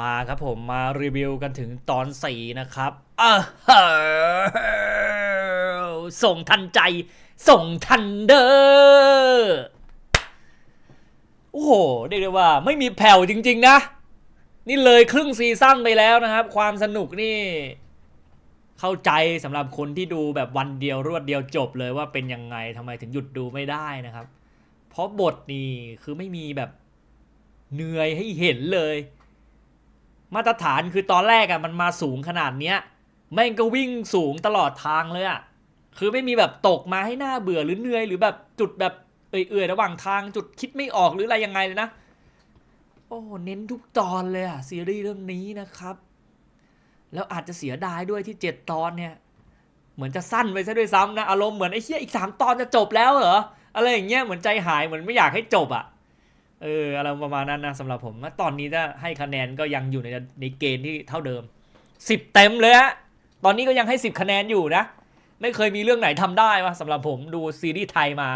มาครับผมมารีวิวกันถึงตอนสี่นะครับเออส่งทันใจ ส่งทันเดอร์โอ้โหเรียกได้ว่าไม่มีแผ่วจริง ๆ นะ นี่เลยครึ่งซีซั่นไปแล้วนะครับ ความสนุกนี่ เข้าใจสำหรับคนที่ดูแบบวันเดียวรวดเดียวจบเลยว่าเป็นยังไงทำไมถึงหยุดดูไม่ได้นะครับ เพราะบทนี่คือไม่มีแบบเหนื่อยให้เห็นเลย มาตรฐานคือตอนแรกอะมันมาสูงขนาดเนี้ยแม่งก็วิ่งสูงตลอดทางเลยอะคือไม่มีแบบตกมาให้หน้าเบื่อหรือเหนื่อยหรือแบบจุดแบบเอื่อยๆระหว่างทางจุดคิดไม่ออกหรืออะไรยังไงเลยนะ โอ้เน้นทุกตอนเลยอะซีรีส์เรื่องนี้นะครับ แล้วอาจจะเสียดายด้วยที่เจ็ดตอนเนี่ย เหมือนจะสั้นไปซะด้วยซ้ำนะอารมณ์เหมือนไอ้เหี้ยอีกสามตอนจะจบแล้วเหรออะไรอย่างเงี้ยเหมือนใจหายเหมือนไม่อยากให้จบอะ เอออะไรประมาณนั้นนะสำหรับผมตอนนี้ถ้าให้คะแนนก็ยังอยู่ในในเกณฑ์ที่เท่าเดิมสิบเต็มเลยฮะตอนนี้ก็ยังให้สิบคะแนนอยู่นะ ไม่เคยมีเรื่องไหนทำได้วะสำหรับผมดูซีรีส์ไทยมา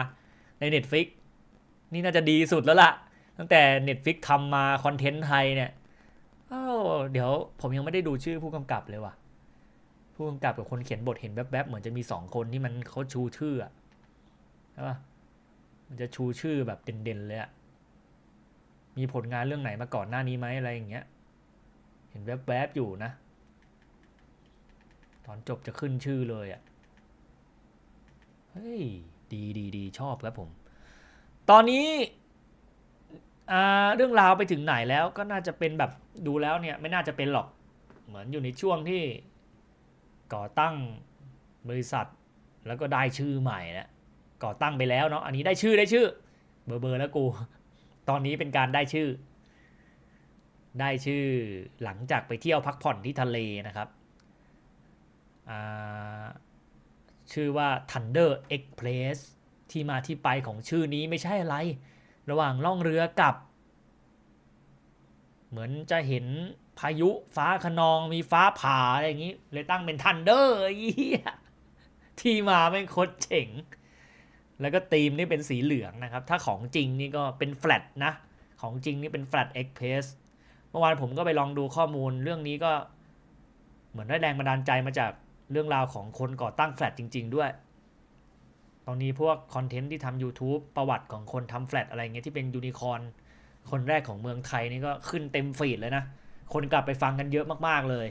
ใน Netflix นี่น่าจะดีสุดแล้วล่ะ ตั้งแต่ Netflix ทำมาคอนเทนต์ไทยเนี่ยอ้าวเดี๋ยวผมยังไม่ได้ดูชื่อผู้กำกับเลยว่ะ ผู้กำกับกับคนเขียนบทเห็นแวบๆ เหมือนจะมีสองคนที่มันเขาชูชื่ออะใช่ปะมันจะชูชื่อแบบเด่นๆเลยอะ มีผลงานเรื่องไหนมาก่อนหน้านี้ไหมอะไรอย่างเงี้ย เห็นแวบๆอยู่นะ ตอนจบจะขึ้นชื่อเลยอะเฮ้ย ดีดีดีชอบครับผม ตอนนี้เรื่องราวไปถึงไหนแล้วก็น่าจะเป็นแบบดูแล้วเนี่ยไม่น่าจะเป็นหรอก เหมือนอยู่ในช่วงที่ก่อตั้งบริษัท แล้วก็ได้ชื่อใหม่แล้วก่อตั้งไปแล้วเนาะอันนี้ได้ชื่อได้ชื่อ เบอร์เบอร์แล้วกู ตอนนี้เป็นการได้ชื่อ ได้ชื่อหลังจากไปเที่ยวพักผ่อนที่ทะเลนะครับ ชื่อว่า Thunder Express ที่มาที่ไปของชื่อนี้ไม่ใช่อะไร ระหว่างล่องเรือกับ เหมือนจะเห็นพายุฟ้าขนองมีฟ้าผ่าอะไรอย่างนี้ เลยตั้งเป็นทันเดอร์ที่มาไม่โคตรเจ๋ง แล้วก็ธีมนี่เป็นสีเหลืองนะครับ ถ้าของจริงนี่ก็เป็นแฟลตนะ ของจริงนี่เป็นแฟลตเอ็กเพสเมื่อวานผมก็ไปลองดูข้อมูลเรื่องนี้ก็เหมือนได้แรงบันดาลใจมาจากเรื่องราวของคนก่อตั้งแฟลตจริง ๆ ด้วย ตอนนี้พวกคอนเทนต์ที่ทำ YouTube ประวัติของคนทำแฟลตอะไรเงี้ยที่เป็นยูนิคอนคนแรกของเมืองไทยนี่ก็ขึ้นเต็มฟีดเลยนะ คนกลับไปฟังกันเยอะมากๆเลย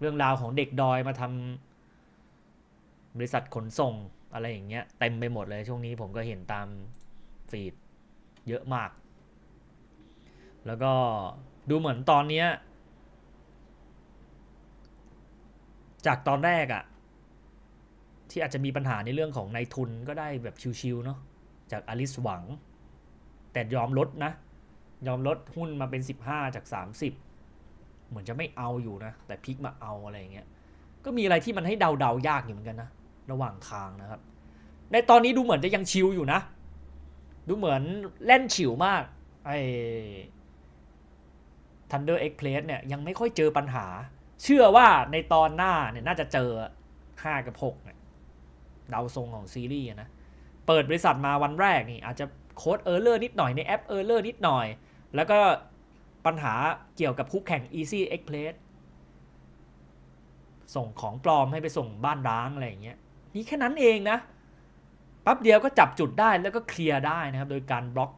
เรื่องราวของเด็กดอยมาทำบริษัทขนส่ง อะไรอย่างเงี้ยเต็มไปหมดเลยช่วงนี้ผมก็เห็นตามฟีดเยอะมาก แล้วก็ดูเหมือนตอนเนี้ยจากตอนแรกอะที่อาจจะมีปัญหาในเรื่องของนายทุนก็ได้แบบชิวๆเนาะจากอลิสหวัง แต่ยอมลดนะ ยอมลดหุ้นมาเป็น 15 จาก 30 เหมือนจะไม่เอาอยู่นะ แต่พลิกมาเอาอะไรอย่างเงี้ยก็มีอะไรที่มันให้เดาๆยากอยู่เหมือนกันนะ ระหว่างทางนะครับ ในตอนนี้ดูเหมือนจะยังชิลอยู่นะ ดูเหมือนเล่นฉิวมากไอ้ Thunder Express เนี่ยยังไม่ค่อยเจอปัญหา เชื่อว่าในตอนหน้าเนี่ยน่าจะเจอ 5 กับ6เนี่ยดาวทรงของซีรีส์นะ เปิดบริษัทมาวันแรกนี่ อาจจะโค้ดเออร์เลอร์นิดหน่อยในแอปเออร์เลอร์นิดหน่อย แล้วก็ปัญหาเกี่ยวกับคู่แข่ง Easy Express ส่งของปลอมให้ไปส่งบ้านร้างอะไรอย่างเงี้ย นี่แค่นั้นเองนะแปั๊บเดียวก็จับจุดได้แล้วก็เคลียร์ได้นะครับ โดยการบล็อก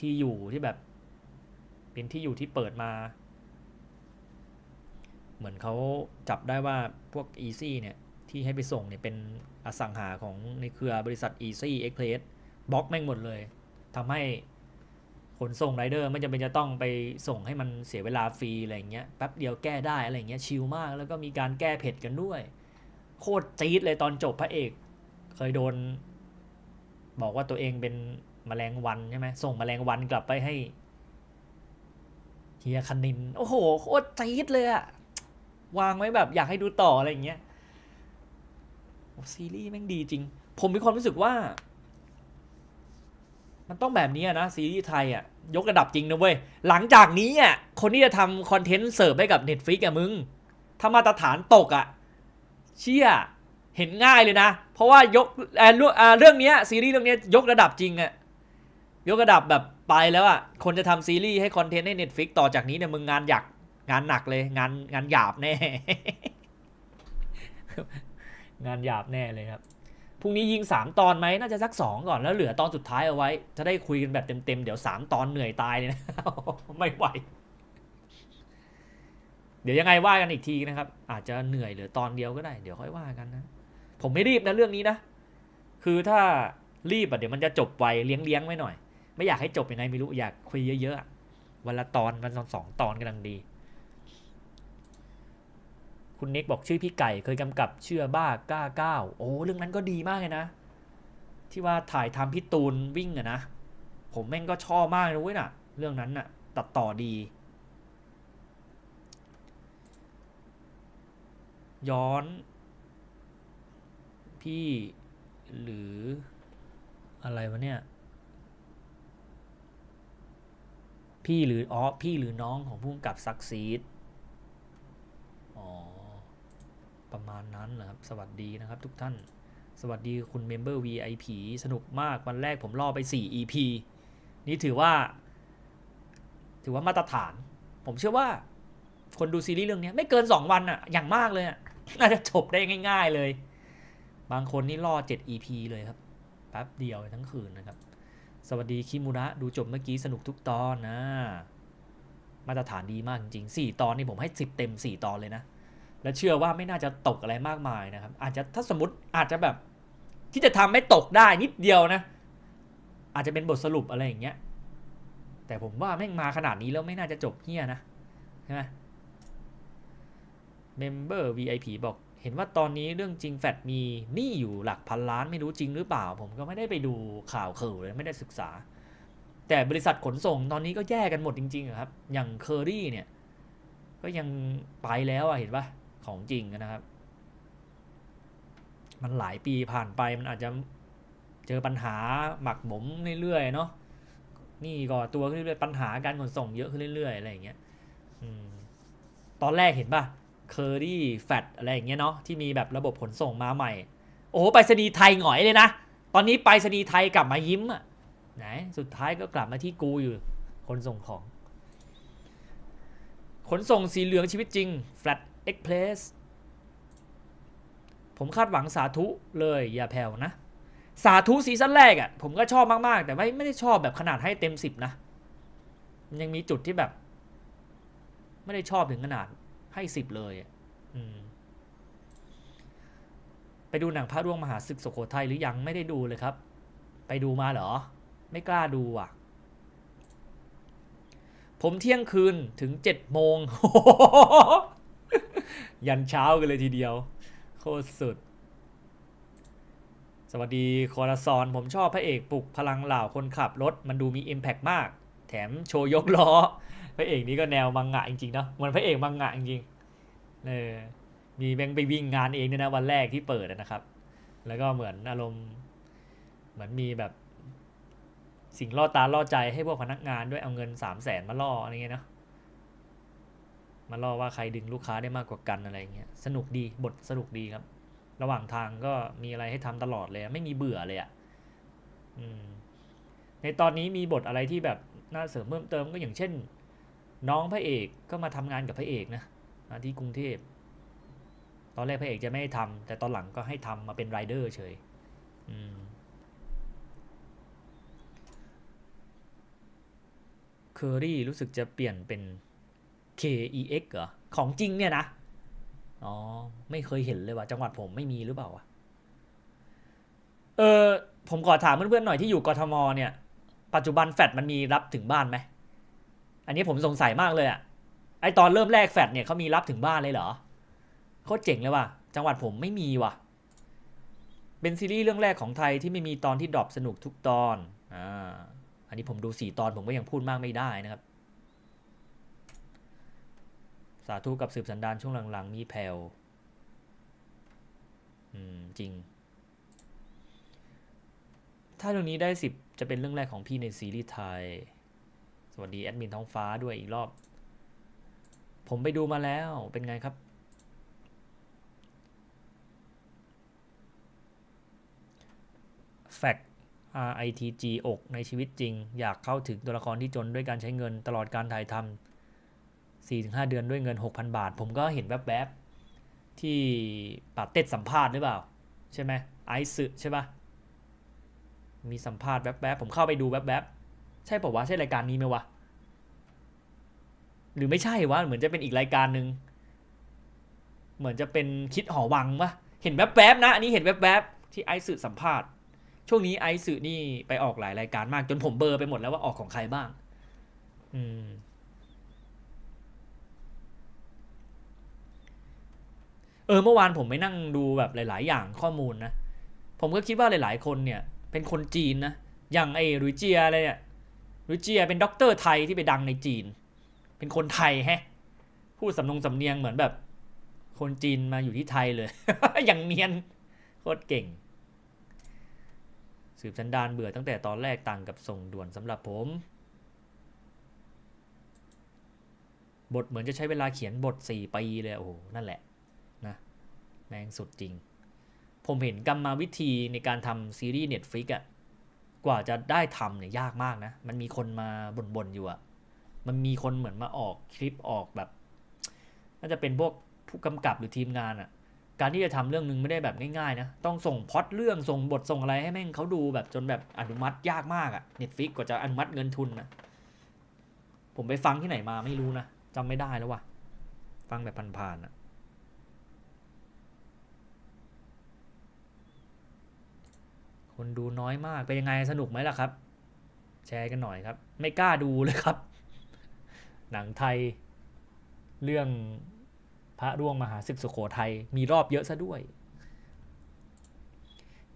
ที่อยู่ที่แบบ เป็นที่อยู่ที่เปิดมา เหมือนเขาจับได้ว่าพวก Easy เนี่ย ที่ให้ไปส่งเนี่ยเป็นอสังหาของในเครือบริษัท Easy Express บล็อกแม่งหมดเลยทำให้ขนส่งไรเดอร์ไม่จำเป็นจะต้องไปส่งให้มันเสียเวลาฟรีอะไรเงี้ยแป๊บเดียวแก้ได้อะไรเงี้ยชิลมาก แล้วก็มีการแก้เผ็ดกันด้วย โคตรจี๊ดเลยตอนจบพระเอก เคยโดน บอกว่าตัวเองเป็นแมลงวันใช่ไหมส่งแมลงวันกลับไปให้เฮียคณิน โอ้โห โคตรจี๊ดเลยอะวางไว้แบบอยากให้ดูต่ออะไรอย่างเงี้ยซีรีส์แม่งดีจริง ผมมีความรู้สึกว่า มันต้องแบบนี้นะ ซีรีส์ไทยอะยกระดับจริงนะเว้ย หลังจากนี้อะคนที่จะทำคอนเทนต์เสิร์ฟให้กับ Netflix อะมึง ถ้ามาตรฐานตกอะ เชี่ยเห็นง่ายเลยนะ เพราะว่ายกเรื่องนี้ซีรีส์เรื่องนี้ยกระดับจริงอะยกระดับแบบไปแล้วอะคนจะทำซีรีส์ให้คอนเทนต์ให้ Netflix ต่อจากนี้เนี่ยมึงงานหยักงานหนักเลยงานงานหยาบแน่ งานหยาบแน่เลยครับพรุ่งนี้ยิงสามตอนไหมน่าจะสักสองก่อนแล้วเหลือตอนสุดท้ายเอาไว้ จะได้คุยกันแบบเต็มๆ เดี๋ยวสามตอนเหนื่อยตายเลยนะ ไม่ไหว เดี๋ยวยังไงว่ากันอีกทีนะครับ อาจจะเหนื่อยหลือตอนเดียวก็ได้ เดี๋ยวค่อยว่ากันนะ ผมไม่รีบนะเรื่องนี้นะ คือถ้ารีบอะเดี๋ยวมันจะจบไวเลี้ยงเลี้ยงไว้หน่อย ไม่อยากให้จบยังไงไม่รู้อยากคุยเยอะๆวันละตอนวันสองตอนกำลังดี คุณเน็กบอกชื่อพี่ไก่เคยกำกับเชื่อบ้าก้าก้าวโอ้เรื่องนั้นก็ดีมากเลยนะ ที่ว่าถ่ายทำพี่ตูนวิ่งอะนะผมแม่งก็ชอบมากเลยนะเรื่องนั้นน่ะตัดต่อดี ย้อน พี่หรืออะไรวะเนี่ย พี่หรืออ๋อพี่หรือน้องของผู้กำกับซักซีดอ๋อ ประมาณนั้นเหรอครับ สวัสดีนะครับทุกท่าน สวัสดีคุณเมมเบอร์ VIP สนุกมากวันแรกผมล่อไป 4 EP นี่ถือว่า ถือว่ามาตรฐาน ผมเชื่อว่าคนดูซีรีส์เรื่องนี้ไม่เกิน 2 วันอะอย่างมากเลยอะ น่าจะจบได้ง่าย ๆเลย บางคนนี่ล่อ 7 EP เลยครับ แป๊บเดียวทั้งคืนนะครับ สวัสดีคิมุระดูจบเมื่อกี้สนุกทุกตอนนะ มาตรฐานดีมากจริงๆ4ตอนนี่ผมให้ 10 เต็ม 4 ตอนเลยนะ และเชื่อว่าไม่น่าจะตกอะไรมากมายนะครับ อาจจะถ้าสมมติอาจจะแบบที่จะทำให้ตกได้นิดเดียวนะ อาจจะเป็นบทสรุปอะไรอย่างเงี้ยแต่ผมว่าแม่งมาขนาดนี้แล้วไม่น่าจะจบเฮี้ยนะใช่ไหม เมมเบอร์ VIP บอกเห็นว่าตอนนี้เรื่องจริงแฟดมีหนี้อยู่หลักพันล้านไม่รู้จริงหรือเปล่า ผมก็ไม่ได้ไปดูข่าวเข่าเลยไม่ได้ศึกษา แต่บริษัทขนส่งตอนนี้ก็แย่กันหมดจริงๆครับ อย่างเคอรี่เนี่ย ก็ยังไปแล้วอะเห็นปะของจริงนะครับ มันหลายปีผ่านไปมันอาจจะเจอปัญหาหมักหมมเรื่อยๆเนาะนี่ก็ตัวขึ้นเรื่อยๆปัญหาการขนส่งเยอะขึ้นเรื่อยๆอะไรอย่างเงี้ยอืมตอนแรกเห็นปะ เคอรี่แฟดอะไรอย่างเงี้ยเนาะที่มีแบบระบบขนส่งมาใหม่ โอ้โหไปรษณีย์ไทยหงอยเลยนะ ตอนนี้ไปรษณีย์ไทยกลับมายิ้มอะไหนสุดท้ายก็กลับมาที่กูอยู่ คนส่งของ ขนส่งสีเหลืองชีวิตจริง Flat Express ผมคาดหวังสาธุเลยอย่าแผ่วนะ สาธุซีซั่นแรกอะ่ะ ผมก็ชอบมาก ๆ แต่ไม่ไม่ได้ชอบแบบขนาดให้เต็มสิบนะ มันยังมีจุดที่แบบ ไม่ได้ชอบถึงขนาด ให้สิบเลยอะไปดูหนังพระร่วงมหาศึกสุโขทัยหรือยังไม่ได้ดูเลยครับ ไปดูมาเหรอ ไม่กล้าดูอะ ผมเที่ยงคืนถึงเจ็ดโมง ยันเช้ากันเลยทีเดียว โคตรสุด สวัสดีคอราซอนผมชอบพระเอกปลุกพลังเหล่าคนขับรถ มันดูมี Impact มาก แถมโชว์ยกล้อ ระเอกนี้ก็แนวมังงะจริงๆเนาะมือนพระเอกมังงะจริงๆเออมีแบงไปวิ่งงานเองเนี่ยนะวันแรกที่เปิดนะครับ แล้วก็เหมือนอารมณ์เหมือนมีแบบ สิ่งล่อตาล่อใจให้พวกพนักงานด้วยเอาเงินสามแสนมาล่ออะไรเงี้ยเนาะมาล่อว่าใครดึงลูกค้าได้มากกว่ากันอะไรเงี้ยสนุกดีบทสนุกดีครับ ระหว่างทางก็มีอะไรให้ทำตลอดเลย ไม่มีเบื่อเลยอะ่ะในตอนนี้มีบทอะไรที่แบบน่าเสริมเพิ่มเติมก็อย่างเช่น น้องพระเอกก็มาทำงานกับพระเอกนะที่กรุงเทพ ตอนแรกพระเอกจะไม่ให้ทำแต่ตอนหลังก็ให้ทำมาเป็นไรเดอร์เฉยเคอรี่รู้สึกจะเปลี่ยนเป็น KEX เหรอ ของจริงเนี่ยนะ อ๋อ ไม่เคยเห็นเลยว่ะจังหวัดผมไม่มีหรือเปล่าวะเออผมขอถามเพื่อนๆหน่อยที่อยู่กทมเนี่ย ปัจจุบันแฟดมันมีรับถึงบ้านไหม อันนี้ผมสงสัยมากเลยอะไอตอนเริ่มแรกแฟดเนี่ยเขามีรับถึงบ้านเลยเหรอโคตรเจ๋งเลยว่ะ จังหวัดผมไม่มีว่ะ เป็นซีรีส์เรื่องแรกของไทยที่ไม่มีตอนที่ดรอปสนุกทุกตอน อ่า อันนี้ผมดูสี่ตอนผมก็ยังพูดมากไม่ได้นะครับ สาธุกับสืบสันดานช่วงหลังๆ มีแผ่วอืม จริง ถ้าเรื่องนี้ได้สิบจะเป็นเรื่องแรกของพี่ในซีรีส์ไทย สวัสดีแอดมินท้องฟ้าด้วยอีกรอบ ผมไปดูมาแล้วเป็นไงครับ แฟก RITG อกในชีวิตจริง อยากเข้าถึงตัวละครที่จนด้วยการใช้เงินตลอดการถ่ายทำสี่ถึงห้าเดือนด้วยเงินหกพันบาท ผมก็เห็นแวบๆ ที่ปาเต็ดสัมภาษณ์หรือเปล่า ใช่ไหมไอซ์ใช่ปะมีสัมภาษณ์แวบๆ ผมเข้าไปดูแวบๆ ใช่ป่าวะใช่รายการนี้ไหมวะ หรือไม่ใช่วะ เหมือนจะเป็นอีกรายการหนึ่งเหมือนจะเป็นคิดหอวังปะเห็นแวบๆนะ อันนี้เห็นแวบๆที่ไอซ์สื่อสัมภาษณ์ ช่วงนี้ไอซ์สื่อนี่ไปออกหลายรายการมาก จนผมเบอร์ไปหมดแล้วว่าออกของใครบ้าง อืมเออเมื่อวานผมไปนั่งดูแบบหลาย ๆ อย่างข้อมูลนะ ผมก็คิดว่าหลาย ๆ คนเนี่ย เป็นคนจีนนะ อย่างไอ้รุยเจียอะไรเนี่ย รุยเจียเป็นด็อกเตอร์ไทยที่ไปดังในจีน เป็นคนไทยแฮะพูดสำนงสำเนียงเหมือนแบบ คนจีนมาอยู่ที่ไทยเลย อย่างเนียนโคตรเก่ง สืบสันดานเบื่อตั้งแต่ตอนแรกต่างกับส่งด่วนสำหรับผม บทเหมือนจะใช้เวลาเขียนบทสี่ปีเลย โอ้โห นั่นแหละนะแม่งสุดจริง ผมเห็นกรรมวิธีในการทำซีรีส์ Netflix อะ กว่าจะได้ทำเนี่ยยากมากนะ มันมีคนมาบ่นๆอยู่อะมันมีคนเหมือนมาออกคลิปออกแบบ น่าจะเป็นพวกผู้กำกับหรือทีมงานอะการที่จะทำเรื่องนึงไม่ได้แบบง่ายๆนะ ต้องส่งพอตเรื่องส่งบทส่งอะไรให้แม่งเขาดูแบบจนแบบอนุมัติยากมากอะ Netflix กว่าจะอนุมัติเงินทุนนะ ผมไปฟังที่ไหนมาไม่รู้นะจำไม่ได้แล้วว่ะ ฟังแบบผ่านๆอะ คนดูน้อยมาก เป็นยังไงสนุกไหมล่ะครับ แชร์กันหน่อยครับ ไม่กล้าดูเลยครับ หนังไทย เรื่องพระร่วงมหาศึกสุโขทัยมีรอบเยอะซะด้วย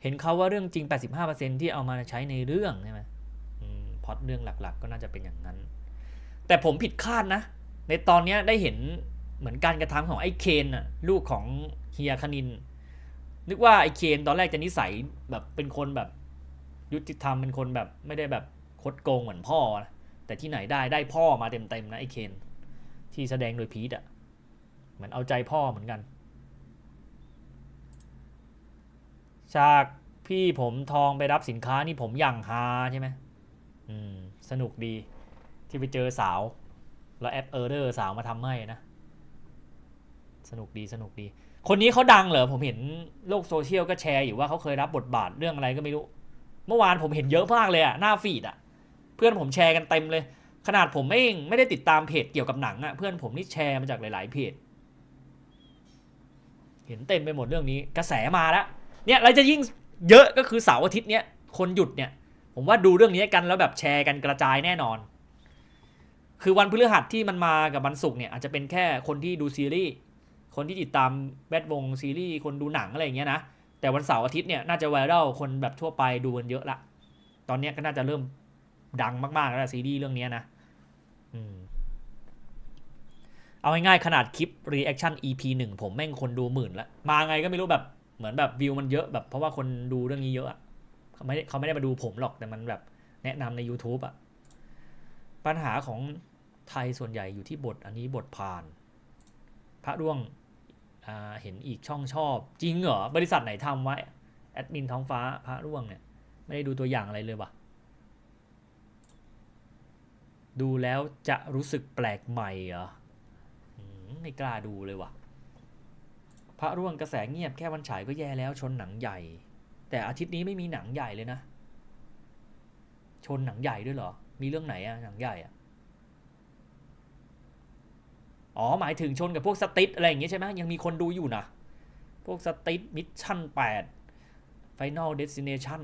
เห็นเขาว่าเรื่องจริง 85%ที่เอามาใช้ในเรื่องใช่ไหมพอตเรื่องหลัก ๆ ก็น่าจะเป็นอย่างนั้น แต่ผมผิดคาดนะ ในตอนนี้ได้เห็นเหมือนการกระทำของไอ้เคนน่ะลูกของเฮียคณิน นึกว่าไอ้เคนตอนแรกจะนิสัยแบบเป็นคนแบบ ยุติธรรมเป็นคนแบบไม่ได้แบบคดโกงเหมือนพ่อนะแต่ที่ไหนได้ได้พ่อมาเต็มๆนะไอ้เคนที่แสดงโดยพีทอะเหมือนเอาใจพ่อเหมือนกันจากพี่ผมทองไปรับสินค้านี่ผมอย่างฮาใช่ไหมอืม สนุกดีที่ไปเจอสาว แล้วแอปเออร์เรอร์สาวมาทำให้นะ สนุกดีสนุกดี คนนี้เขาดังเหรอผมเห็นโลกโซเชียลก็แชร์อยู่ว่าเขาเคยรับบทบาทเรื่องอะไรก็ไม่รู้ เมื่อวานผมเห็นเยอะมากเลยอะหน้าฟีดอะเพื่อนผมแชร์กันเต็มเลย ขนาดผมไม่ไม่ได้ติดตามเพจเกี่ยวกับหนังอะเพื่อนผมนี่แชร์มาจากหลาย ๆ เพจ เห็นเต็มไปหมดเรื่องนี้ กระแสมาแล้วเนี่ยเราจะยิ่งเยอะก็คือเสาร์อาทิตย์เนี้ยคนหยุดเนี่ย ผมว่าดูเรื่องนี้กันแล้วแบบแชร์กันกระจายแน่นอน คือวันพฤหัสที่มันมากับวันศุกร์เนี่ยอาจจะเป็นแค่คนที่ดูซีรีส์ คนที่ติดตามแวดวงซีรีส์คนดูหนังอะไรอย่างเงี้ยนะ แต่วันเสาร์อาทิตย์เนี่ยน่าจะไวรัลคนแบบทั่วไปดูกันเยอะละ ตอนเนี้ยก็น่าจะเริ่มดังมากๆแล้วซีรีส์เรื่องเนี้ยนะอืมเอาง่ายๆขนาดคลิป reaction EP หนึ่งผมแม่งคนดูหมื่นละมาไงก็ไม่รู้แบบเหมือนแบบวิวมันเยอะแบบเพราะว่าคนดูเรื่องนี้เยอะอะเขาไม่ได้เขาไม่ได้มาดูผมหรอกแต่มันแบบแนะนำใน YouTube อะปัญหาของไทยส่วนใหญ่อยู่ที่บทอันนี้บทผ่าน พระร่วง เห็นอีกช่องชอบ จริงเหรอ บริษัทไหนทำไว้แอดมินท้องฟ้าพระร่วงเนี่ย ไม่ได้ดูตัวอย่างอะไรเลยวะดูแล้วจะรู้สึกแปลกใหม่เหรอไม่กล้าดูเลยวะพระร่วงกระแสเงียบแค่วันฉายก็แย่แล้วชนหนังใหญ่ แต่อาทิตย์นี้ไม่มีหนังใหญ่เลยนะ ชนหนังใหญ่ด้วยเหรอ มีเรื่องไหนอะหนังใหญ่อะ อ๋อ หมายถึงชนกับพวกสติ๊ดอะไรอย่างเงี้ยใช่ไหมยังมีคนดูอยู่นะ พวกสติ๊ดมิชชั่นแปด Final Destination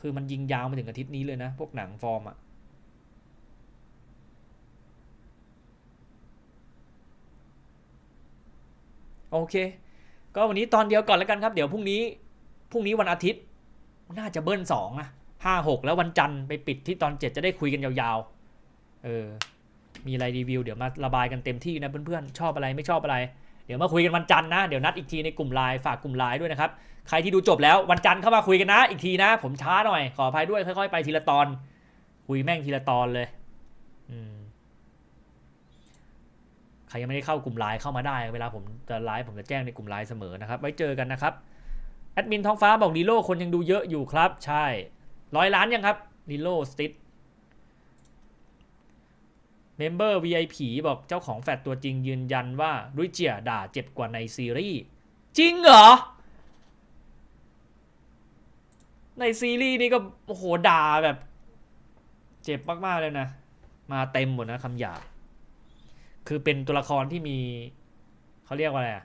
คือมันยิงยาวมาถึงอาทิตย์นี้เลยนะ พวกหนังฟอร์มอะโอเค ก็วันนี้ตอนเดียวก่อนแล้วกันครับ เดี๋ยวพรุ่งนี้ พรุ่งนี้วันอาทิตย์ น่าจะเบิ้ลสองอะห้าหกแล้ววันจันทร์ไปปิดที่ตอนเจ็ดจะได้คุยกันยาวๆ เออ มีอะไรรีวิวเดี๋ยวมาระบายกันเต็มที่นะเพื่อนๆ ชอบอะไรไม่ชอบอะไร เดี๋ยวมาคุยกันวันจันทร์นะ เดี๋ยวนัดอีกทีในกลุ่มไลน์ฝากกลุ่มไลน์ด้วยนะครับ ใครที่ดูจบแล้ววันจันทร์เข้ามาคุยกันนะ อีกทีนะ ผมช้าหน่อยขออภัยด้วยค่อยๆไปทีละตอน คุยแม่งทีละตอนเลยใครยังไม่ได้เข้ากลุ่มไลน์เข้ามาได้ เวลาผมจะไลฟ์ผมจะแจ้งในกลุ่มไลน์เสมอนะครับไว้เจอกันนะครับแอดมินท้องฟ้าบอกดีโลคนยังดูเยอะอยู่ครับ ใช่ร้อยล้านยังครับดีโลสติท เมมเบอร์ VIP บอกเจ้าของแฟดตัวจริงยืนยันว่ารุยเจียด่าเจ็บกว่าในซีรีส์ จริงเหรอ ในซีรีส์นี่ก็โอ้โหด่าแบบ เจ็บมากๆเลยนะ มาเต็มหมดนะคำหยาบ คือเป็นตัวละครที่มี เขาเรียกว่าอะไรอะ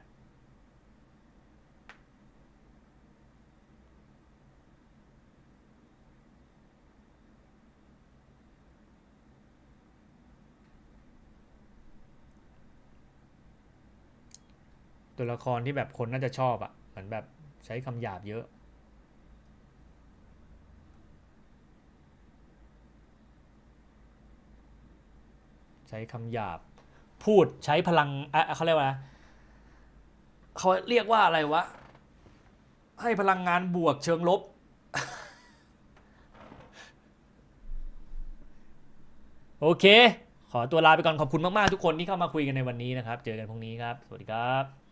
ตัวละครที่แบบคนน่าจะชอบอะเหมือนแบบใช้คำหยาบเยอะ ใช้คำหยาบ พูดใช้พลังอะเขาเรียกว่าเขาเรียกว่าอะไรวะ ให้พลังงานบวกเชิงลบ โอเค ขอตัวลาไปก่อนขอบคุณมาก ๆ ทุกคนที่เข้ามาคุยกันในวันนี้นะครับ เจอกันพรุ่งนี้ครับ สวัสดีครับ